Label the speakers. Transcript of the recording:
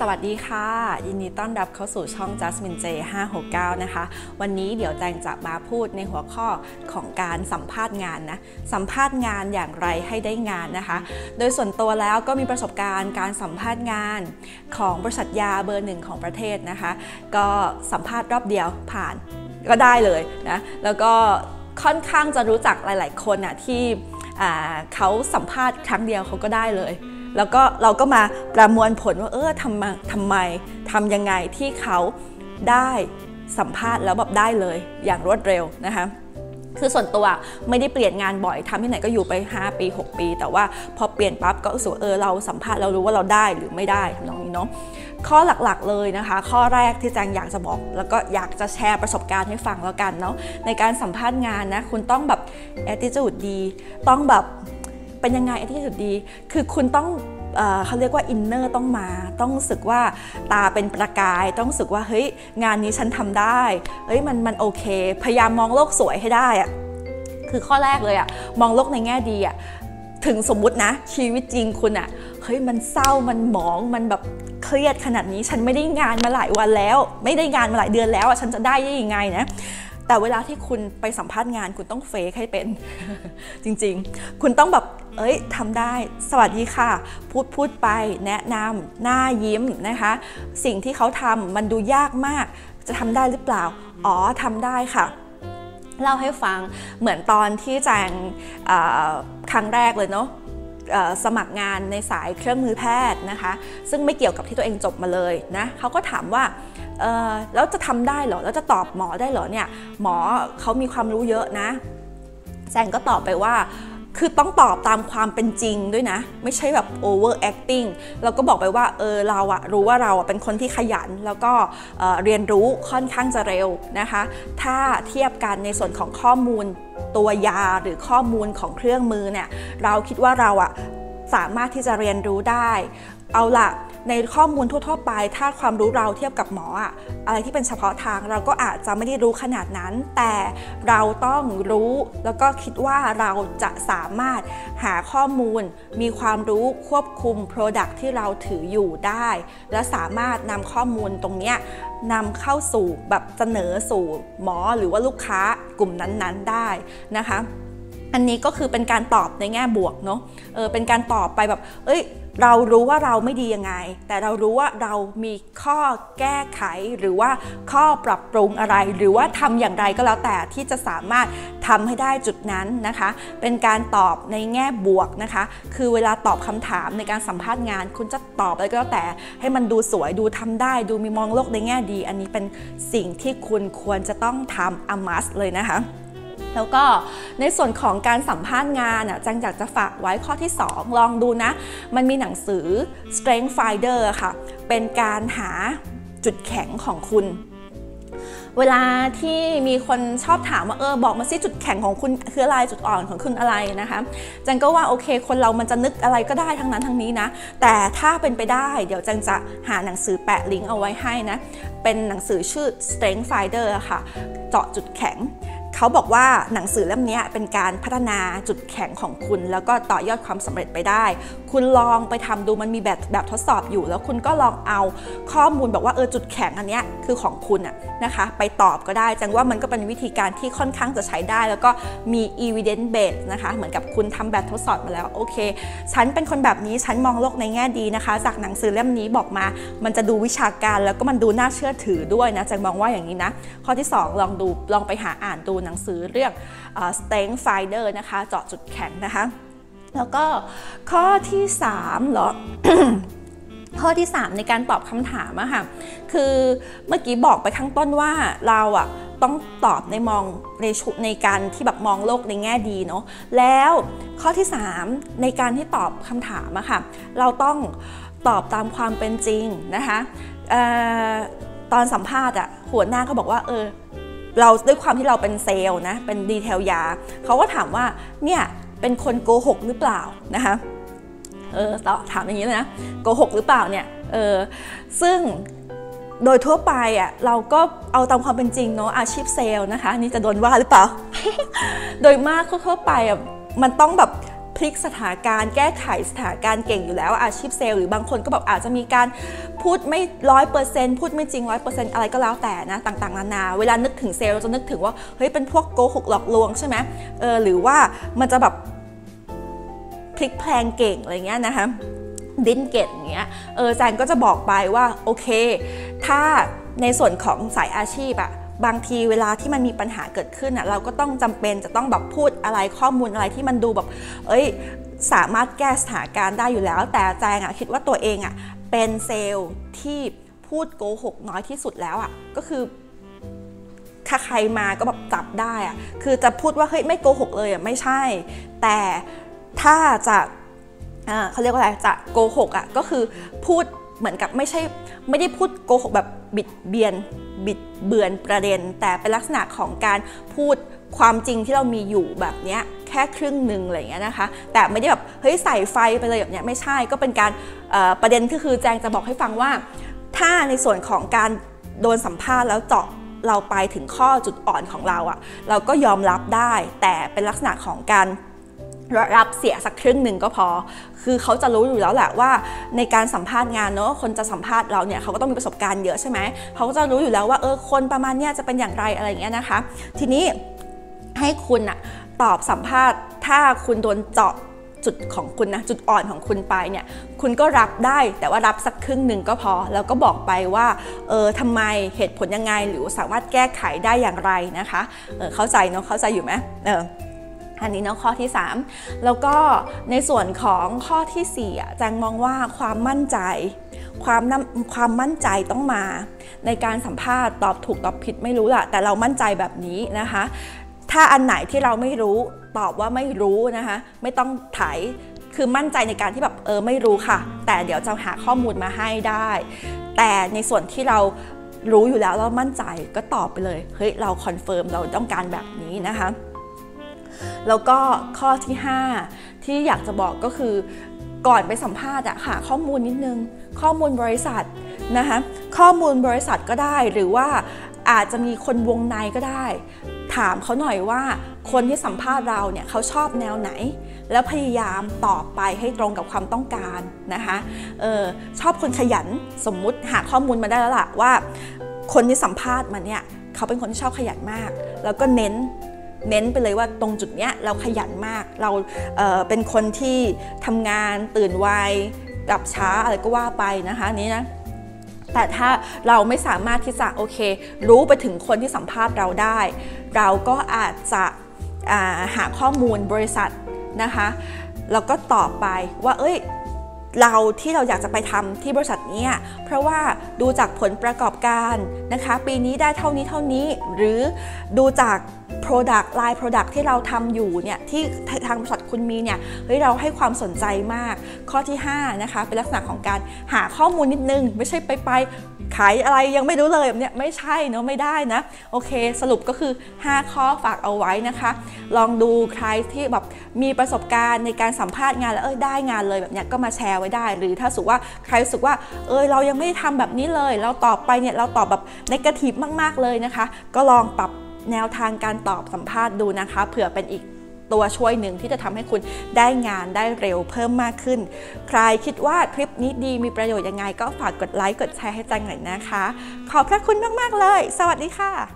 Speaker 1: สวัสดีค่ะ ยินดีต้อนรับเข้าสู่ช่อง Jasmine J 569นะคะ วันนี้เดี๋ยวแจงจะมาพูดในหัวข้อของการสัมภาษณ์งานนะ สัมภาษณ์งานอย่างไรให้ได้งานนะคะ โดยส่วนตัวแล้วก็มีประสบการณ์การสัมภาษณ์งานของบริษัทยาเบอร์หนึ่งของประเทศนะคะ ก็สัมภาษณ์รอบเดียวผ่านก็ได้เลยนะ แล้วก็ค่อนข้างจะรู้จักหลาย ๆ คนอะที่เขาสัมภาษณ์ครั้งเดียวเขาก็ได้เลย แล้วก็เราก็มาประมวลผลว่าเออทำมาทำไมทำยังไงที่เขาได้สัมภาษณ์แล้วแบบได้เลยอย่างรวดเร็วนะคะคือส่วนตัวไม่ได้เปลี่ยนงานบ่อยทำที่ไหนก็อยู่ไป 5 ปี 6 ปี แต่ว่าพอเปลี่ยนปั๊บก็รู้สึกเออเราสัมภาษณ์เรารู้ว่าเราได้หรือไม่ได้น้องนี้เนาะข้อหลักๆเลยนะคะ ข้อแรกที่แจงอยากจะบอกแล้วก็อยากจะแชร์ประสบการณ์ให้ฟังแล้วกันเนาะในการสัมภาษณ์งานนะคุณต้องแบบ attitude ดี ต้องแบบ เป็นยังไงที่สุดดี คือคุณต้องเขาเรียกว่าอินเนอร์ต้องมา ต้องรู้สึกว่าตาเป็นประกาย ต้องรู้สึกว่าเฮ้ยงานนี้ฉันทำได้เฮ้ยมันมันโอเค พยายามมองโลกสวยให้ได้อะคือข้อแรกเลยอะมองโลกในแง่ดีอะถึงสมมุตินะ ชีวิตจริงคุณอะเฮ้ยมันเศร้ามันหมองมันแบบเครียดขนาดนี้ ฉันไม่ได้งานมาหลายวันแล้ว ไม่ได้งานมาหลายเดือนแล้วอะฉันจะได้ยังไงนะ แต่เวลาที่คุณไปสัมภาษณ์งาน คุณต้องเฟกให้เป็น จริงๆ คุณต้องแบบเอ้ยทำได้ สวัสดีค่ะ พูดพูดไป แนะนำหน้ายิ้มนะคะ สิ่งที่เขาทำมันดูยากมาก จะทำได้หรือเปล่า อ๋อทำได้ค่ะเล่าให้ฟังเหมือนตอนที่แจงครั้งแรกเลยเนาะสมัครงานในสายเครื่องมือแพทย์นะคะ ซึ่งไม่เกี่ยวกับที่ตัวเองจบมาเลยนะเขาก็ถามว่า แล้วจะทำได้เหรอ แล้วจะตอบหมอได้เหรอเนี่ย หมอเขามีความรู้เยอะนะแจงก็ตอบไปว่าคือต้องตอบตามความเป็นจริงด้วยนะ ไม่ใช่แบบ over acting เราก็บอกไปว่าเออเราอะรู้ว่าเราอะเป็นคนที่ขยัน แล้วก็เรียนรู้ค่อนข้างจะเร็วนะคะ ถ้าเทียบกันในส่วนของข้อมูลตัวยาหรือข้อมูลของเครื่องมือเนี่ย เราคิดว่าเราอะสามารถที่จะเรียนรู้ได้ เอาละ ในข้อมูลทั่ว ๆ ไป ถ้าความรู้เราเทียบกับหมออะอะไรที่เป็นเฉพาะทางเราก็อาจจะไม่ได้รู้ขนาดนั้น แต่เราต้องรู้แล้วก็คิดว่าเราจะสามารถหาข้อมูล มีความรู้ควบคุม Product ที่เราถืออยู่ได้ และสามารถนำข้อมูลตรงนี้นำเข้าสู่แบบเสนอสู่หมอหรือว่าลูกค้ากลุ่มนั้นๆได้นะคะ อันนี้ก็คือเป็นการตอบในแง่บวกเนาะเออเป็นการตอบไปแบบ เอ้ย เรารู้ว่าเราไม่ดียังไง แต่เรารู้ว่าเรามีข้อแก้ไขหรือว่าข้อปรับปรุงอะไร หรือว่าทำอย่างไรก็แล้วแต่ที่จะสามารถทำให้ได้จุดนั้นนะคะ เป็นการตอบในแง่บวกนะคะ คือเวลาตอบคำถามในการสัมภาษณ์งาน คุณจะตอบอะไรก็แล้วแต่ ให้มันดูสวยดูทำได้ ดูมีมองโลกในแง่ดี อันนี้เป็นสิ่งที่คุณควรจะต้องทำอมัสเลยนะคะ แล้วก็ในส่วนของการสัมภาษณ์งานอะจังอยากจะฝากไว้ข้อที่ 2 ลองดูนะ มันมีหนังสือ Strength Finder ค่ะ เป็นการหาจุดแข็งของคุณเวลาที่มีคนชอบถามว่าเออบอกมาสิจุดแข็งของคุณคืออะไรจุดอ่อนของคุณอะไรนะคะจังก็ว่าโอเค คนเรามันจะนึกอะไรก็ได้ทั้งนั้นทั้งนี้นะ แต่ถ้าเป็นไปได้เดี๋ยวจังจะหาหนังสือแปะลิงก์เอาไว้ให้นะ เป็นหนังสือชื่อ Strength Finder ค่ะ เจาะจุดแข็ง เขาบอกว่าหนังสือเล่มนี้เป็นการพัฒนาจุดแข็งของคุณ แล้วก็ต่อยอดความสำเร็จไปได้ คุณลองไปทำดูมันมีแบบแบบทดสอบอยู่ แล้วคุณก็ลองเอาข้อมูลบอกว่าเออจุดแข็งอันนี้ คือของคุณอะนะคะ ไปตอบก็ได้จังว่ามันก็เป็นวิธีการที่ค่อนข้างจะใช้ได้ แล้วก็มี evidence base นะคะ เหมือนกับคุณทำแบบทดสอบมาแล้วโอเค ฉันเป็นคนแบบนี้ฉันมองโลกในแง่ดีนะคะ จากหนังสือเล่มนี้บอกมา มันจะดูวิชาการแล้วก็มันดูน่าเชื่อถือด้วยนะจังมองว่าอย่างนี้นะ ข้อที่ 2 ลองดูลองไปหาอ่านดูหนังสือเรื่อง strength finder นะคะ เจาะจุดแข็งนะคะ แล้วก็ข้อที่3เหรอ ข้อที่ 3 ในการตอบคำถามอะค่ะคือเมื่อกี้บอกไปข้างต้นว่าเราอะต้องตอบในมองในชุในการที่แบบมองโลกในแง่ดีเนาะแล้วข้อที่ 3 ในการที่ตอบคำถามอะค่ะเราต้องตอบตามความเป็นจริงนะคะตอนสัมภาษณ์อะหัวหน้าก็บอกว่าเออเราด้วยความที่เราเป็นเซลล์นะเป็นดีเทลยาเขาก็ถามว่าเนี่ยเป็นคนโกหกหรือเปล่านะคะ เออถามอย่างนี้เลยนะโกหกหรือเปล่าเนี่ยเออซึ่งโดยทั่วไปอะเราก็เอาตามความเป็นจริงเนาะอาชีพเซลล์นะคะนี่จะโดนว่าหรือเปล่า โดยมากทั่วไปอะมันต้องแบบพลิกสถานการณ์แก้ไขสถานการณ์เก่งอยู่แล้วอาชีพเซลล์หรือบางคนก็แบบอาจจะมีการพูดไม่ร้อยเปอร์เซ็นต์พูดไม่จริงร้อยเปอร์เซ็นต์อะไรก็แล้วแต่นะต่างๆนานา เวลานึกถึงเซลล์เราจะนึกถึงว่าเฮ้ยเป็นพวกโกหกหลอกลวงใช่ไหมเออหรือว่ามันจะแบบ พลิกแพลงเก่งอะไรเงี้ยนะคะดิ้นเก่งเงี้ยเออแจงก็จะบอกไปว่าโอเค ถ้าในส่วนของสายอาชีพอะบางทีเวลาที่มันมีปัญหาเกิดขึ้นอะเราก็ต้องจำเป็นจะต้องแบบพูดอะไรข้อมูลอะไรที่มันดูแบบ เอ้ยสามารถแก้สถานการณ์ได้อยู่แล้ว แต่แจงอะคิดว่าตัวเองอะเป็นเซลล์ที่พูดโกหกน้อยที่สุดแล้วอะก็คือถ้าใครมาก็แบบจับได้อะคือจะพูดว่าเฮ้ยไม่โกหกเลยอะไม่ใช่ แต่ ถ้าจะเขาเรียกว่าอะไรจะโกหกอะก็คือพูดเหมือนกับไม่ใช่ไม่ได้พูดโกหกแบบบิดเบียนบิดเบือนประเด็น แต่เป็นลักษณะของการพูดความจริงที่เรามีอยู่แบบเนี้ยแค่ครึ่งหนึ่งอะไรเงี้ยนะคะ แต่ไม่ได้แบบเฮ้ยใส่ไฟไปเลยแบบเนี้ยไม่ใช่ก็เป็นการประเด็นก็คือแจงจะบอกให้ฟังว่า ถ้าในส่วนของการโดนสัมภาษณ์แล้วเจาะเราไปถึงข้อจุดอ่อนของเราอะ่ะเราก็ยอมรับได้ แต่เป็นลักษณะของการ รับเสียสักครึ่งหนึ่งก็พอ คือเขาจะรู้อยู่แล้วแหละว่า ในการสัมภาษณ์งานเนอะคนจะสัมภาษณ์เราเนี่ยเขาก็ต้องมีประสบการณ์เยอะใช่ไหม เขาก็จะรู้อยู่แล้วว่าเออคนประมาณเนี้ยจะเป็นอย่างไรอะไรอย่างเงี้ยนะคะ ทีนี้ให้คุณอะตอบสัมภาษณ์ ถ้าคุณโดนเจาะจุดของคุณนะจุดอ่อนของคุณไปเนี่ยคุณก็รับได้แต่ว่ารับสักครึ่งหนึ่งก็พอ แล้วก็บอกไปว่าเออทำไมเหตุผลยังไงหรือสามารถแก้ไขได้อย่างไรนะคะเออเข้าใจเนาะเข้าใจอยู่ไหมเออ อันนี้เนาะข้อที่ 3 แล้วก็ในส่วนของข้อที่4อะแจงมองว่าความมั่นใจ ความความมั่นใจต้องมา ในการสัมภาษณ์ตอบถูกตอบผิดไม่รู้แหละแต่เรามั่นใจแบบนี้นะคะ ถ้าอันไหนที่เราไม่รู้ตอบว่าไม่รู้นะคะ ไม่ต้องถ่ายคือมั่นใจในการที่แบบเออไม่รู้ค่ะ แต่เดี๋ยวจะหาข้อมูลมาให้ได้ แต่ในส่วนที่เรารู้อยู่แล้วเรามั่นใจก็ตอบไปเลยเฮ้ยเราคอนเฟิร์มเราต้องการแบบนี้นะคะ แล้วก็ข้อที่ 5 ที่อยากจะบอกก็คือก่อนไปสัมภาษณ์อะหาข้อมูลนิดนึง ข้อมูลบริษัทนะคะข้อมูลบริษัทก็ได้หรือว่าอาจจะมีคนวงในก็ได้ ถามเขาหน่อยว่าคนที่สัมภาษณ์เราเนี่ยเขาชอบแนวไหน แล้วพยายามตอบไปให้ตรงกับความต้องการนะคะออชอบคนขยันสมมุติหาข้อมูลมาได้แล้วล่ะว่า คนที่สัมภาษณ์มาเนี่ยเขาเป็นคนที่ชอบขยันมาก แล้วก็เน้น เน้นไปเลยว่าตรงจุดเนี้ยเราขยันมาก เราเเป็นคนที่ทำงานตื่นไวกลับช้าอะไรก็ว่าไปนะคะนี้นะแต่ถ้าเราไม่สามารถที่จะโอเค รู้ไปถึงคนที่สัมภาษณ์เราได้ เราก็อาจจะาหาข้อมูลบริษัทนะคะแล้วก็ตอบไปว่าเอ้ย เราที่เราอยากจะไปทำที่บริษัทนี้เพราะว่าดูจากผลประกอบการนะคะ ปีนี้ได้เท่านี้เท่านี้ หรือดูจาก Product ลาย Product ที่เราทำอยู่เนี่ยที่ทางบริษัทคุณมีเนี่ยเฮ้ยเราให้ความสนใจมาก ข้อที่5นะคะเป็นลักษณะของการหาข้อมูลนิดนึง ไม่ใช่ไปไปขายอะไรยังไม่รู้เลยแบบเนี้ยไม่ใช่เนาะไม่ได้นะโอเค สรุปก็คือ 5 ข้อฝากเอาไว้นะคะ ลองดูใครที่แบบมีประสบการณ์ในการสัมภาษณ์งานแล้วเออได้งานเลยแบบเนี้ยก็มาแชร์ไว้ได้ หรือถ้าสุว่าใครรู้สึกว่าเออเรายังไม่ได้ทำแบบนี้เลย เราตอบไปเนี่ยเราตอบแบบในกระถิบมาก ๆเลยนะคะ ก็ลองปรับแนวทางการตอบสัมภาษณ์ดูนะคะ เผื่อเป็นอีกตัวช่วยหนึ่งที่จะทำให้คุณได้งานได้เร็วเพิ่มมากขึ้น ใครคิดว่าคลิปนี้ดีมีประโยชน์ยังไง ก็ฝากกดไลค์กดแชร์ให้จังหน่อยนะคะ ขอบพระคุณมาก ๆ เลย สวัสดีค่ะ